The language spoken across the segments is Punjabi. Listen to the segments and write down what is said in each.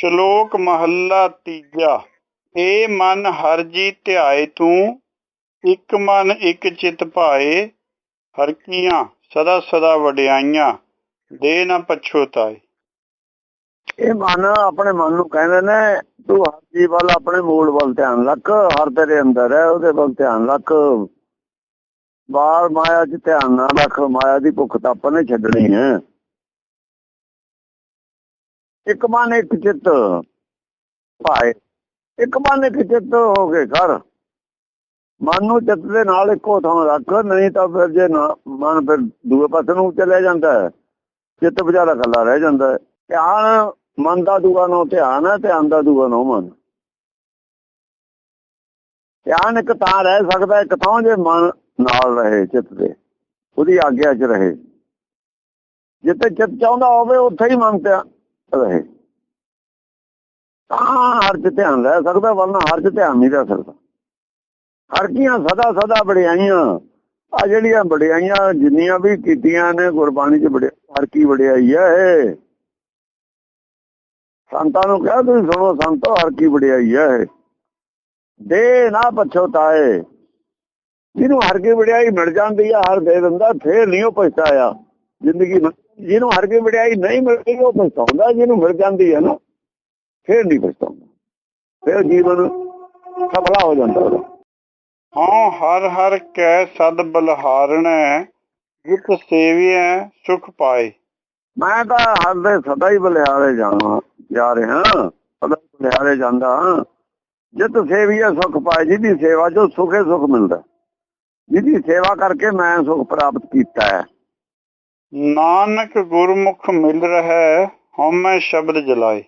ਸ਼ਲੋਕ ਮਹੱਲਾ ਤੀਜਾ। ਏ ਮਨ, ਹਰ ਜੀ ਧਿਆਏ ਤੂੰ, ਇੱਕ ਮਨ, ਇੱਕ ਚਿਤ ਭਾਏ, ਹਰ ਕੀਆਂ ਸਦਾ ਸਦਾ ਵਡਿਆਈਆਂ, ਦੇ ਨਾ ਪਛੋਤਾਏ ਇਹ ਮਨ ਆਪਣੇ ਮਨ ਨੂੰ ਕਹਿੰਦੇ ਨੇ, ਤੂੰ ਹਰ ਜੀ ਵੱਲ ਆਪਣੇ ਮੂਲ ਵੱਲ ਧਿਆਨ ਰੱਖ, ਹਰ ਤੇਰੇ ਅੰਦਰ ਹੈ, ਉਹਦੇ ਵੱਲ ਧਿਆਨ ਰੱਖ। ਬਾਹਰ ਮਾਇਆ 'ਚ ਧਿਆਨ ਨਾ ਰੱਖ, ਮਾਇਆ ਦੀ ਭੁੱਖ ਤਾਂ ਆਪਾਂ ਨੇ ਛੱਡਣੀ ਹੈ। ਇੱਕ ਮਨ ਇੱਕ ਚਿੱਤ ਭਾਏ, ਇੱਕ ਮਨ ਇੱਕ ਚਿੱਤ ਹੋ ਕੇ ਕਰ ਮਨ ਨੂੰ ਚਿੱਤ ਦੇ ਨਾਲ ਇੱਕੋ ਥਾਂ ਰੱਖ, ਨਹੀਂ ਤਾਂ ਫਿਰ ਜੇ ਮਨ ਫਿਰ ਦੂਏ ਪਾਸੇ ਨੂੰ ਚਲੇ ਜਾਂਦਾ ਹੈ, ਚਿੱਤ ਵਿਚਾਰਾ ਇਕੱਲਾ ਰਹਿ ਜਾਂਦਾ ਹੈ। ਧਿਆਨ ਮਨ ਦਾ ਦੂਆ ਨੂੰ ਧਿਆਨ ਹੈ, ਧਿਆਨ ਦਾ ਦੂਆ ਨੂੰ ਮਨ। ਧਿਆਨ ਇੱਕ ਤਾਂ ਰਹਿ ਸਕਦਾ ਇੱਕ ਥਾਂ ਜੇ ਮਨ ਨਾਲ ਰਹੇ ਚਿੱਤ ਦੇ, ਉਹਦੀ ਆਗਿਆ 'ਚ ਰਹੇ। ਜਿੱਥੇ ਚਿੱਤ ਚਾਹੁੰਦਾ ਹੋਵੇ, ਉੱਥੇ ਹੀ ਮਨ ਤੇ ਰਹੇ ਤਾਂ ਹਰ 'ਚ ਧਿਆਨ ਰਹਿ ਸਕਦਾ, ਵਰਨਾ ਹਰ 'ਚ ਧਿਆਨ ਨਹੀਂ ਰਹਿ ਸਕਦਾ। ਹਰ ਕੀਆਂ ਸਦਾ ਸਦਾ ਬੜਿਆਈਆਂ ਆ ਜਿਹੜੀਆਂ ਬੜਿਆਈਆਂ ਜਿੰਨੀਆਂ ਵੀ ਕੀਤੀਆਂ ਨੇ, ਗੁਰਬਾਣੀ 'ਚ ਬੜੇ ਹਰ ਕੀ ਵਡਿਆਈ ਹੈ ਸੰਤਾਂ ਨੂੰ ਕਿਹਾ ਤੁਸੀਂ ਸੁਣੋ, ਸੰਤੋ ਹਰ ਕੀ ਵਡਿਆਈ ਹੈ ਦੇ ਨਾ ਪਛੋਤਾਏ ਜਿਹਨੂੰ ਹਰ ਕੀ ਵਡਿਆਈ ਮਿਲ ਜਾਂਦੀ ਆ, ਹਰ ਦੇ ਦਿੰਦਾ, ਫੇਰ ਨਹੀਂ ਉਹ ਪਛਤਾਇਆ ਜ਼ਿੰਦਗੀ ਜਿਹਨੂੰ ਹਰ ਕੀ ਵਡਿਆਈ ਨਹੀਂ ਮਿਲਦੀ ਉਹ ਪਛਤਾਉਂਦਾ ਜਿਹਨੂੰ ਮਿਲ ਜਾਂਦੀ ਹੈ ਨਾ ਫੇਰ ਨਹੀਂ ਪਛਤਾਉਂਦਾ। ਫੇਰ ਜੀਵਨ ਸਫਲਾ ਹੋ ਜਾਂਦਾ ਉਹਦਾ। ਹਾਂ ਹਰ ਹਰ ਕੈ ਸਦ ਬਲਹਾਰਣੈ ਜਿਤ ਸੇਵੀਐ ਸੁਖ ਪਾਏ। ਮੈਂ ਤਾਂ ਹਰ ਦੇ ਸਦਾ ਹੀ ਬਲਿਹਾਰੇ ਜਾਣਾ ਜਾ ਰਿਹਾ ਸਦਾ ਹੀ ਬਲਿਹਾਰੇ ਜਾਂਦਾ। ਜਿਤ ਸੇਵੀਏ ਸੁਖ ਪਾਏ ਜਿਹਦੀ ਸੇਵਾ ਚੋਂ ਸੁਖੇ ਸੁਖ ਮਿਲਦਾ। ਜਿਹਦੀ ਸੇਵਾ ਕਰਕੇ ਮੈਂ ਸੁਖ ਪ੍ਰਾਪਤ ਕੀਤਾ ਹੈ। ਨਾਨਕ ਗੁਰਮੁਖ ਮਿਲ ਰਹਿ ਹਉਮੈ ਸ਼ਬਦ ਜਲਾਏ।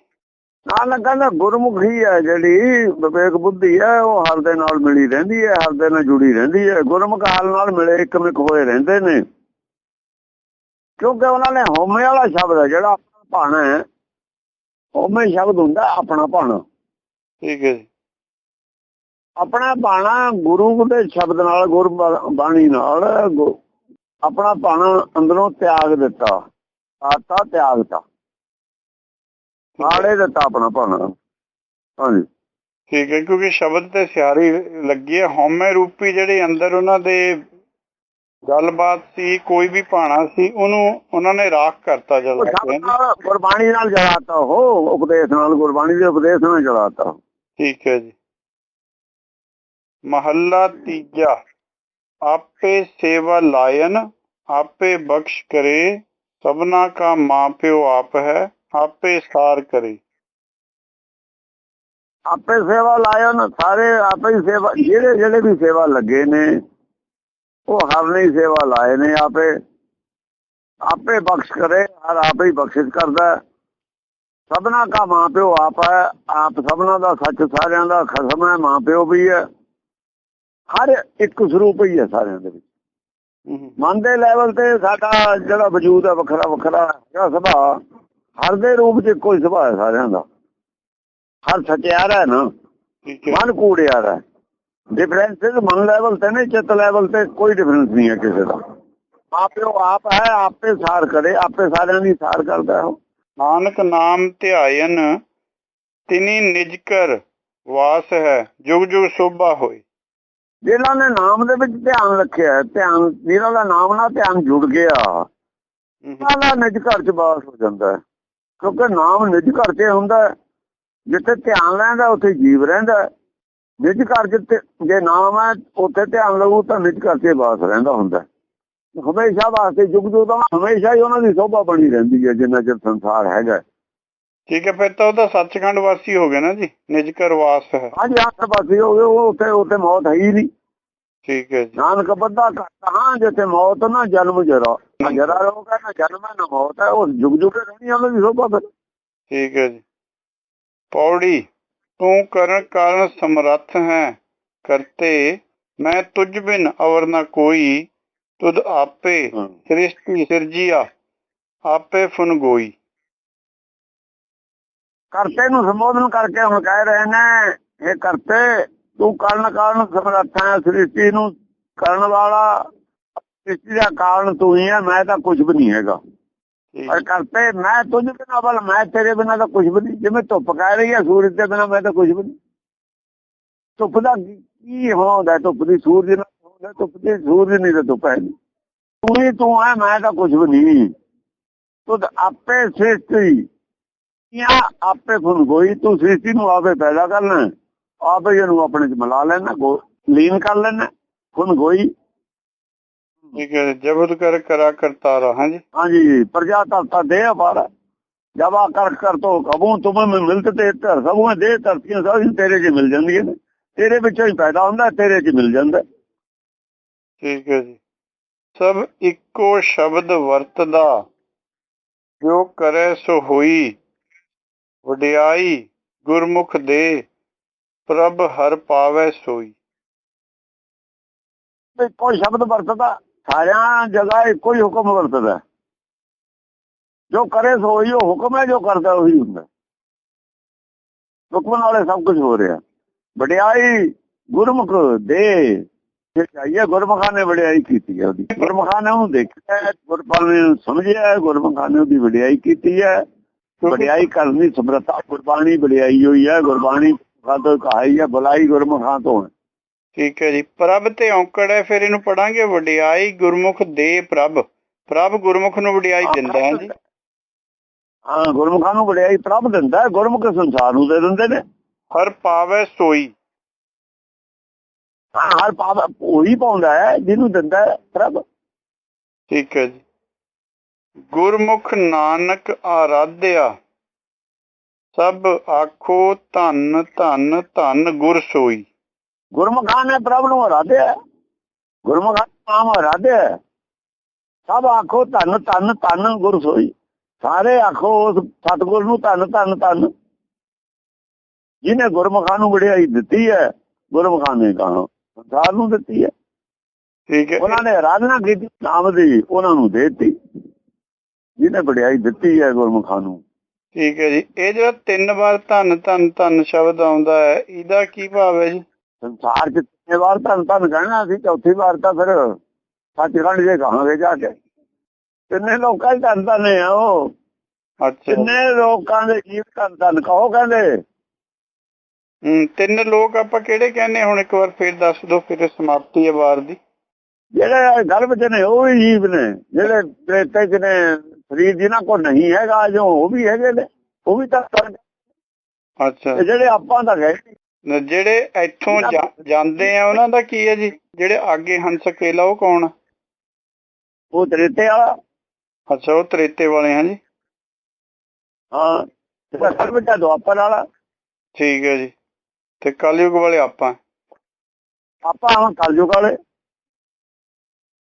ਨਾਨਕ ਕਹਿੰਦਾ ਗੁਰਮੁਖੀ ਹੈ ਜਿਹੜੀ ਵਿਵੇਕ ਬੁੱਧੀ ਹੈ ਉਹ ਹਰ ਦੇ ਨਾਲ ਮਿਲੀ ਰਹਿੰਦੀ ਹੈ ਹਰ ਦੇ ਨਾਲ ਜੁੜੀ ਰਹਿੰਦੀ ਹੈ। ਗੁਰਮੁਖ ਹਾਲ ਨਾਲ ਮਿਲੇ ਇੱਕਮਿਕ ਹੋਏ ਰਹਿੰਦੇ ਨੇ। ਕਿਉਂਕਿ ਉਹਨਾਂ ਨੇ ਹਉਮੈ ਵਾਲਾ ਸ਼ਬਦ ਹੈ ਜਿਹੜਾ ਆਪਣਾ ਭਾਣਾ ਹੈ। ਹਉਮੈ ਸ਼ਬਦ ਹੁੰਦਾ ਆਪਣਾ ਭਾਣਾ। ਠੀਕ ਹੈ ਆਪਣਾ ਬਾਣਾ ਗੁਰੂ ਦੇ ਸ਼ਬਦ ਨਾਲ ਗੁਰ ਬਾਣੀ ਨਾਲ ਆਪਣਾ ਬਾਣਾ ਅੰਦਰੋਂ ਤਿਆਗ ਦਿੱਤਾ ਆਤਾ ਤਿਆਗਤਾ ਆੜੇ ਦਿੱਤਾ ਆਪਣਾ ਬਾਣਾ ਹਾਂਜੀ। ਠੀਕ ਹੈ ਕਿਉਂਕਿ ਸ਼ਬਦ ਤੇ ਸਿਆਰੀ ਲੱਗੀ ਹੈ। ਹਉਮੈ ਰੂਪੀ ਜਿਹੜੇ ਅੰਦਰ ਉਹਨਾਂ ਦੇ ਗੱਲਬਾਤ ਸੀ ਕੋਈ ਵੀ ਭਾਣਾ ਸੀ ਉਹਨੂੰ ਉਹਨਾਂ ਨੇ ਰਾਖ ਕਰਤਾ ਨਾਲ ਗੁਰਬਾਣੀ ਨਾਲ ਜਲਾਤਾ ਉਹ ਉਪਦੇਸ਼ ਨਾਲ ਗੁਰਬਾਣੀ ਦੇ ਉਪਦੇਸ਼ ਨਾਲ ਜਲਾਤਾ। ਠੀਕ ਹੈ ਜੀ। ਮਹੱਲਾ ਤੀਜਾ। ਆਪੇ ਸੇਵਾ ਲਾਇਨ, ਆਪੇ ਬਖਸ਼ ਕਰੇ, ਸਭਨਾ ਕਾ ਮਾਂ ਪਿਓ ਆਪ ਹੈ, ਆਪੇ ਸਾਰ ਕਰੇ। ਆਪੇ ਸੇਵਾ ਲਾਇਓ ਸਾਰੇ ਆਪੇ ਹੀ ਸੇਵਾ, ਜਿਹੜੇ ਜਿਹੜੇ ਵੀ ਸੇਵਾ ਲੱਗੇ ਨੇ, ਉਹ ਹਰ ਨੇ ਸੇਵਾ ਲਾਏ ਨੇ ਆਪੇ। ਆਪੇ ਬਖਸ਼ ਕਰੇ, ਹਰ ਆਪੇ ਹੀ ਬਖਸ਼ਿਸ਼ ਕਰਦਾ ਸਭਨਾ ਕਾ ਮਾਂ ਪਿਓ ਆਪ ਹੈ, ਆਪ ਸਭਨਾ ਦਾ ਸੱਚ ਸਾਰਿਆਂ ਦਾ ਖਸਮ ਹੈ, ਮਾਂ ਪਿਓ ਵੀ ਹੈ। ਹਰ ਇੱਕ ਸਰੂਪ ਹੀ ਹੈ ਸਾਰਿਆਂ ਦੇ ਵਿੱਚ। ਮਨ ਦੇ ਲੈਵਲ ਤੇ ਸਾਡਾ ਜਿਹੜਾ ਵਜੂਦ ਹੈ ਵੱਖਰਾ ਵੱਖਰਾ ਹੈਗਾ ਸੁਭਾਅ ਹਰ ਦੇ ਰੂਪ 'ਚ ਕੋਈ ਸੁਭਾਅ ਹੈ ਸਾਰਿਆਂ ਦਾ। ਹਰ ਸਚਿਆਰਾ ਹੈ ਨਾ। ਮਨ ਕੂੜਿਆ ਹੈ। ਡਿਫਰੈਂਸਿਸ ਮਨ ਲੈਵਲ ਤੇ ਨੇ ਚਿੱਤ ਲੈਵਲ ਤੇ ਕੋਈ ਡਿਫਰੈਂਸ ਨਹੀਂ ਹੈ ਕਿਸੇ ਦਾ। ਮਾਪਿਓ ਆਪ ਹੈ ਆਪੇ ਸਾਰ ਕਰੇ ਆਪੇ ਸਾਰਿਆਂ ਦੀ ਸਾਰ ਕਰਦਾ ਹੈ ਉਹ। ਨਾਨਕ ਨਾਮ ਧਿਆਇਨ ਤਿਨੀ ਨਿਜ ਕਰ ਵਾਸ ਹੈ ਜੁਗ ਜੁਗ ਸੋਭਾ ਹੋਏ। ਜਿਨ੍ਹਾਂ ਨੇ ਨਾਮ ਦੇ ਵਿੱਚ ਧਿਆਨ ਰੱਖਿਆ ਧਿਆਨ ਜਿਨ੍ਹਾਂ ਦਾ ਨਾਮ ਨਾਲ ਧਿਆਨ ਜੁੜ ਗਿਆ ਉਹਨਾਂ ਦਾ ਨਿਜ ਘਰ ਚ ਬਾਸ ਹੋ ਜਾਂਦਾ ਕਿਉਂਕਿ ਨਾਮ ਨਿਜ ਘਰ ਤੇ ਹੁੰਦਾ। ਜਿੱਥੇ ਧਿਆਨ ਰਹਿੰਦਾ ਉੱਥੇ ਜੀਵ ਰਹਿੰਦਾ। ਨਿਜ ਘਰ ਜਿੱਥੇ ਜੇ ਨਾਮ ਹੈ ਉੱਥੇ ਧਿਆਨ ਲਊ ਤਾਂ ਨਿਜ ਘਰ ਤੇ ਬਾਸ ਰਹਿੰਦਾ ਹੁੰਦਾ। ਹਮੇਸ਼ਾ ਵਾਸਤੇ ਜੁਗ ਜੁਗ ਦਾ ਹਮੇਸ਼ਾ ਹੀ ਉਹਨਾਂ ਦੀ ਸੋਭਾ ਬਣੀ ਰਹਿੰਦੀ ਹੈ ਜਿੰਨਾ ਚਿਰ ਸੰਸਾਰ ਹੈਗਾ ਠੀਕ ਹੈ ਫਿਰ ਤਾਂ ਉਹਦਾ ਸੱਚਖੰਡ ਵਾਸੀ ਹੋ ਗਿਆ ਨਾ ਜੀ ਨਿਜ ਕਰ ਵਾਸ ਹੈ। ਹਾਂਜੀ ਆਸ ਪਾਸੇ ਹੋ ਗਏ ਉਹ ਉੱਥੇ ਉੱਥੇ ਮੌਤ ਹੈ ਹੀ ਨਹੀਂ। ਠੀਕ ਹੈ ਜੀ। ਨਾਨਕ ਬੱਧਾ ਕਹਾਂ ਜਿੱਥੇ ਮੌਤ ਨਾ ਜਨਮ ਜਰਾ। ਜਰਾ ਰੋਗ ਹੈ ਨਾ ਜਨਮ ਹੈ ਨਾ ਮੌਤ ਹੈ ਉਹ ਜੁਗ ਜੁਗ ਰਹਿਣੀ ਉਹਨਾਂ ਦੀ ਸੋਭਾ ਫਿਰ। ਠੀਕ ਹੈ ਜੀ। ਪੌੜੀ ਤੂੰ ਕਰਨ ਕਾਰਨ ਸਮਰੱਥ ਹੈ ਕਰਤੇ ਮੈਂ ਤੁਝ ਬਿਨ ਅਵਰ ਨਾ ਕੋਈ ਤੁਧ ਆਪੇ ਸ੍ਰਿਸ਼ਟੀ ਸਿਰਜੀਆ ਆਪੇ ਫੁਨ ਗੋਈ। ਕਰਤੇ ਨੂੰ ਸੰਬੋਧਨ ਕਰਕੇ ਹੁਣ ਕਹਿ ਰਹੇ ਨੇ ਇਹ ਕਰਤੇ ਤੂੰ ਕਰਨ ਕਾਰਨ ਸਮਰੱਥ ਹੈ ਸ੍ਰਿਸ਼ਟੀ ਨੂੰ ਕਰਨ ਵਾਲਾ ਸ੍ਰਿਸ਼ਟੀ ਦਾ ਕਾਰਨ ਤੂੰ ਹੀ ਹੈ ਮੈਂ ਤਾਂ ਕੁਝ ਵੀ ਨਹੀਂ ਹੈਗਾ। ਪਰ ਕਰਤੇ ਮੈਂ ਤੁਝ ਬਿਨਾ ਬਲ ਮੈਂ ਤੇਰੇ ਬਿਨਾ ਤਾਂ ਕੁਝ ਵੀ ਨਹੀਂ ਜਿਵੇਂ ਧੁੱਪ ਕਹਿ ਰਹੀ ਹੈ ਸੂਰਜ ਦੇ ਬਿਨਾ ਮੈਂ ਤਾਂ ਕੁਝ ਵੀ ਨਹੀਂ। ਧੁੱਪ ਦਾ ਕੀ- ਹੁੰਦਾ ਧੁੱਪ ਦੀ? ਸੂਰਜ ਨਾਲ ਹੁੰਦਾ ਧੁੱਪ ਦੀ ਸੂਰਜ ਨਹੀਂ ਤਾਂ ਧੁੱਪ ਹੈ ਤੂੰ ਹੀ ਤੂੰ ਹੈ ਮੈਂ ਤਾਂ ਕੁਝ ਵੀ ਨਹੀਂ। ਤੁਧ ਆਪੇ ਸ੍ਰਿਸ਼ਟੀ। ਜਾਂ ਆਪੇ ਫੁਨ ਗੋਈ ਤੂੰ ਸ੍ਰਿਸ਼ਟੀ ਨੂੰ ਆਪੇ ਪੈਦਾ ਕਰਨਾ ਆਪੇ ਇਹਨੂੰ ਆਪਣੇ ਚ ਮਿਲਾ ਲੈਣਾ ਲੀਨ ਕਰ ਲੈਣਾ ਫੁਨ ਗੋਈ। ਠੀਕ ਹੈ ਕਰ ਕਰਾ ਕਰਤਾ ਰਹਾ ਜੀ। ਹਾਂਜੀ ਪ੍ਰਜਾ ਕਰਤਾ ਦੇ ਅਪਾਰ। ਜਵਾ ਕਰ ਕਰ ਤੋ ਕਬੂ ਤੁਮੇ ਮੈਂ ਮਿਲਤ ਤੇ ਧਰ ਸਭੋਂ ਦੇ ਧਰਤੀਆਂ ਸਾਰੀਆਂ ਤੇਰੇ ਚ ਮਿਲ ਜਾਂਦੀਆਂ ਨੇ। ਤੇਰੇ ਵਿੱਚੋਂ ਹੀ ਪੈਦਾ ਹੁੰਦਾ ਤੇਰੇ ਚ ਮਿਲ ਜਾਂਦਾ ਠੀਕ ਹੈ ਜੀ। ਸਭ ਇੱਕੋ ਸ਼ਬਦ ਵਰਤਦਾ ਜੋ ਕਰੇ ਸੋ ਹੋਈ। ਵਡਿਆਈ ਗੁਰਮੁਖ ਦੇ ਪ੍ਰਭ ਹਰ ਪਾਵੇ ਸੋਈ। ਤੇ ਸ਼ਬਦ ਵਰਤਦਾ ਸਾਰਿਆਂ ਜਗ੍ਹਾ ਇੱਕੋ ਹੀ ਹੁਕਮ ਵਰਤਦਾ। ਜੋ ਕਰੇ ਸੋ ਉਹ ਹੁਕਮ ਹੈ ਜੋ ਕਰਦਾ ਉਹੀ ਹੁੰਦਾ। ਹੁਕਮ ਨਾਲੇ ਸਭ ਕੁਝ ਹੋ ਰਿਹਾ। ਵਡਿਆਈ ਗੁਰਮੁਖ ਦੇ ਜੇ ਚਾਹੀਏ ਗੁਰਮੁਖਾਂ ਨੇ ਵਡਿਆਈ ਕੀਤੀ ਹੈ ਉਹਦੀ। ਗੁਰਮੁਖਾਂ ਨੇ ਉਹਨੂੰ ਦੇਖਿਆ ਹੈ, ਗੁਰਪਾਲ ਨੇ ਸਮਝਿਆ ਗੁਰਮੁਖਾਂ ਨੇ ਉਹਦੀ ਵਡਿਆਈ ਕੀਤੀ ਹੈ। ਵਡਿਆਈ ਕਰਨ ਸਮਰੱਥਾ ਗੁਰਬਾਣੀ ਵਡਿਆਈ ਹੋਈ ਹੈ ਗੁਰਬਾਣੀ ਖਾਤੋਂ ਕਹਾਈ ਹੈ ਬੁਲਾਈ ਗੁਰਮੁਖਾਂ ਤੋਂ। ਠੀਕ ਹੈ ਜੀ। ਪ੍ਰਭ ਤੇ ਔਂਕੜ ਹੈ ਫਿਰ ਇਹਨੂੰ ਪੜਾਂਗੇ ਵਡਿਆਈ ਗੁਰਮੁਖ ਦੇ ਪ੍ਰਭ। ਪ੍ਰਭ ਗੁਰਮੁਖ ਨੂੰ ਵਡਿਆਈ ਦਿੰਦਾ ਹੈ ਜੀ। ਹਾਂ ਗੁਰਮੁਖਾਂ ਨੂੰ ਵਡਿਆਈ ਪ੍ਰਭ ਦਿੰਦਾ ਗੁਰਮੁਖ ਸੰਸਾਰ ਨੂੰ ਦੇ ਦਿੰਦੇ ਨੇ। ਹਰ ਪਾਵੇ ਸੋਈ। ਹਾਂ ਹਰ ਪਾਪ ਉਹੀ ਪਾਉਂਦਾ ਹੈ ਜਿਹਨੂੰ ਦਿੰਦਾ ਪ੍ਰਭ। ਠੀਕ ਹੈ ਜੀ। ਗੁਰਮੁਖ ਨਾਨਕ ਆਰਾਧਿਆ ਸਭ ਆਖੋ ਧੰਨ ਧੰਨ ਧੰਨ ਗੁਰ ਸੋਈ ਗੁਰਮੁਖਾਂ ਨੇ ਪ੍ਰਭ ਨੂੰ ਆਰਾਧਿਆ। ਗੁਰਮੁਖਾਂ ਨਾਮ ਆਰਾਧਿਆ। ਸਭ ਆਖੋ ਧੰਨ ਧੰਨ ਧੰਨ ਗੁਰ ਸੋਈ ਸਾਰੇ ਆਖੋ ਉਸ ਸਤਿਗੁਰ ਨੂੰ ਧੰਨ ਧੰਨ ਧੰਨ ਜਿਹਨੇ ਗੁਰਮੁਖਾਂ ਨੂੰ ਵਡਿਆਈ ਦਿੱਤੀ ਹੈ ਗੁਰਮੁਖਾਂ ਨੇ ਕਹਾ ਸੰਸਾਰ ਨੂੰ ਦਿੱਤੀ ਹੈ ਠੀਕ ਹੈ ਉਹਨਾਂ ਨੇ ਆਰਾਧਨਾ ਕੀਤੀ ਨਾਮ ਦੀ ਉਹਨਾਂ ਨੂੰ ਦੇ ਦਿੱਤੀ ਜਿਹਨੇ ਵਡਿਆਈ ਦਿੱਤੀ ਹੈ ਗੁਰਮੁਖਾਂ ਨੂੰ। ਠੀਕ ਹੈ ਜੀ। ਇਹ ਜਿਹੜਾ ਤਿੰਨ ਵਾਰ ਧੰਨ ਧੰਨ ਧੰਨ ਸ਼ਬਦ ਆਉਂਦਾ ਹੈ ਇਹਦਾ ਕੀ ਭਾਵ ਹੈ ਜੀ? ਸੰਸਾਰ ਚ ਤਿੰਨੇ ਵਾਰ ਧੰਨ ਧੰਨ ਕਹਿਣਾ ਸੀ ਚੌਥੀ ਵਾਰ ਤਾਂ ਫਿਰ ਸੱਚਖੰਡ ਜੇ ਕਹਾਂਗੇ ਜਾ ਕੇ। ਤਿੰਨੇ ਲੋਕਾਂ ਦੇ ਧੰਨ ਧੰਨ ਆ ਉਹ। ਅੱਛਾ। ਤਿੰਨੇ ਲੋਕਾਂ ਦੇ ਜੀਵ ਧੰਨ ਧੰਨ ਕਹੋ ਕਹਿੰਦੇ। ਹੂੰ ਤਿੰਨ ਲੋਕ ਆਪਾਂ ਕਿਹੜੇ ਕਹਿੰਦੇ ਹੁਣ ਇੱਕ ਵਾਰ ਫੇਰ ਦੱਸ ਦਿਓ ਫਿਰ ਸਮਾਪਤੀ ਹੈ ਵਾਰ ਦੀ। ਜਿਹੜੇ ਗਰਭ ਚ ਨੇ ਉਹ ਵੀ ਜੀਵ ਨੇ। ਜਿਹੜੇ ਪ੍ਰੇਤੇ ਚ ਨੇ ਸਰੀਰ ਜਿਨ੍ਹਾਂ ਕੋਲ ਨਹੀਂ ਹੈਗਾ ਜੋ ਉਹ ਵੀ ਹੈਗੇ ਨੇ ਉਹ ਵੀ ਤਾਂ। ਅੱਛਾ। ਜਿਹੜੇ ਆਪਾਂ ਤਾਂ ਗਏ ਜਿਹੜੇ ਇੱਥੋਂ ਜਾਂਦੇ ਆ ਉਹਨਾਂ ਦਾ ਕੀ ਹੈ ਜੀ? ਜਿਹੜੇ ਅੱਗੇ ਹੰਸ ਕੇਲਾ ਉਹ ਕੌਣ? ਉਹ ਤ੍ਰੇਤੇ ਵਾਲਾ। ਅੱਛਾ ਉਹ ਤ੍ਰੇਤੇ ਵਾਲੇ ਹਾਂ ਜੀ। ਹਾਂ ਚ ਦੁਆਪਰ ਵਾਲਾ। ਠੀਕ ਹੈ ਜੀ। ਤੇ ਕਲਯੁਗ ਵਾਲੇ ਆਪਾਂ। ਆਪਾਂ ਹੁਣ ਕਲਯੁਗ ਵਾਲੇ।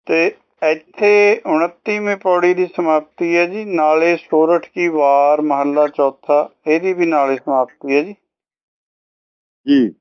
ਤੇ ਇੱਥੇ 29ਵੀਂ ਪੌੜੀ ਦੀ ਸਮਾਪਤੀ ਹੈ ਜੀ। ਨਾਲੇ ਸੋਰਠ ਕੀ ਵਾਰ ਮਹੱਲਾ ਚੌਥਾ, ਇਹਦੀ ਵੀ ਨਾਲੇ ਸਮਾਪਤੀ ਹੈ ਜੀ। ਜੀ।